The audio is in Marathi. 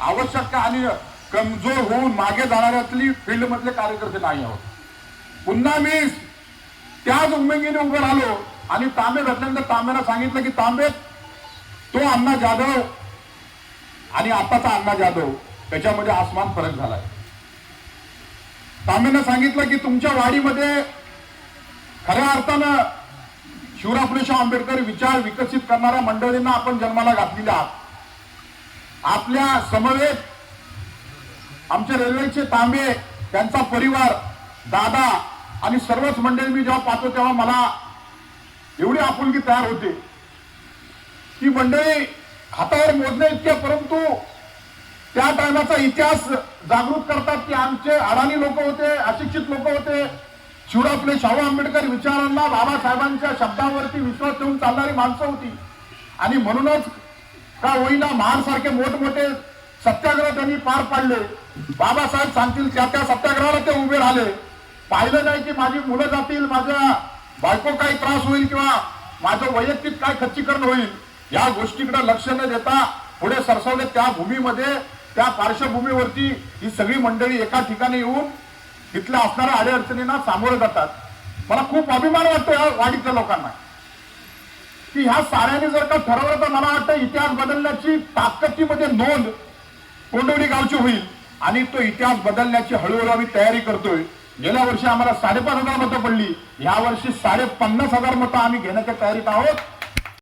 आवश्यक आणि कमजोर होऊन मागे जाणाऱ्यातली फील्ड मधले कार्यकर्ते नाही आहोत. पुन्हा मी त्याच उमेदीने उभं राहिलो आणि तांबे भेटल्यानंतर तांब्याला सांगितलं की तांबे तो अण्णा जाधव आणि आताचा अण्णा जाधव त्याच्यामध्ये आसमान फरक झालाय. तांबेनं सांगितलं की तुमच्या वाडीमध्ये खऱ्या अर्थानं शिवराव फुलेशाह आंबेडकर विचार विकसित करणाऱ्या मंडळींना आपण जन्माला घातलेल्या आहात. आपल्या समवेत आमचे रेल्वेचे तांबे त्यांचा परिवार दादा आणि सर्वच मंडळी मी जेव्हा पाहतो तेव्हा मला एवढी आपुलकी तयार होते. की मंडळी हातावर मोजणे इतके परंतु त्या टायमाचा इतिहास जागृत करतात की आमचे अडाणी लोक होते अशिक्षित लोक होते. शिवराव फुले शाहू आंबेडकर विचारांना बाबासाहेबांच्या शब्दावरती विश्वास ठेवून चालणारी माणसं होती. आणि म्हणूनच का होईना महाडसारखे मोठमोठे सत्याग्रह त्यांनी पार पाडले. बाबासाहेब सांगतील त्या त्या सत्याग्रहाला ते उभे राहिले. पाहिलं नाही की माझी मुलं जातील माझ्या बायको काही त्रास होईल किंवा माझं वैयक्तिक काय खच्चीकरण होईल या गोष्टीकडे लक्ष न देता पुढे सरसवले त्या भूमीमध्ये त्या पार्श्वभूमीवरती ही सगळी मंडळी एका ठिकाणी येऊन तिथल्या असणाऱ्या अडीअडचणींना सामोरं जातात. मला खूप अभिमान वाटतो या वाडीतल्या लोकांना. की ह्या साऱ्याने जर का ठरवलं तर मला वाटतं इतिहास बदलण्याची ताकदीमध्ये नोंद कोंडवली गावची होईल. आणि तो इतिहास बदलण्याची हळूहळू आम्ही तयारी करतोय. गेल्या वर्षी आम्हाला साडेपाच हजार मतं पडली. या वर्षी साडे पन्नास हजार मतं आम्ही घेण्याच्या तयारीत आहोत.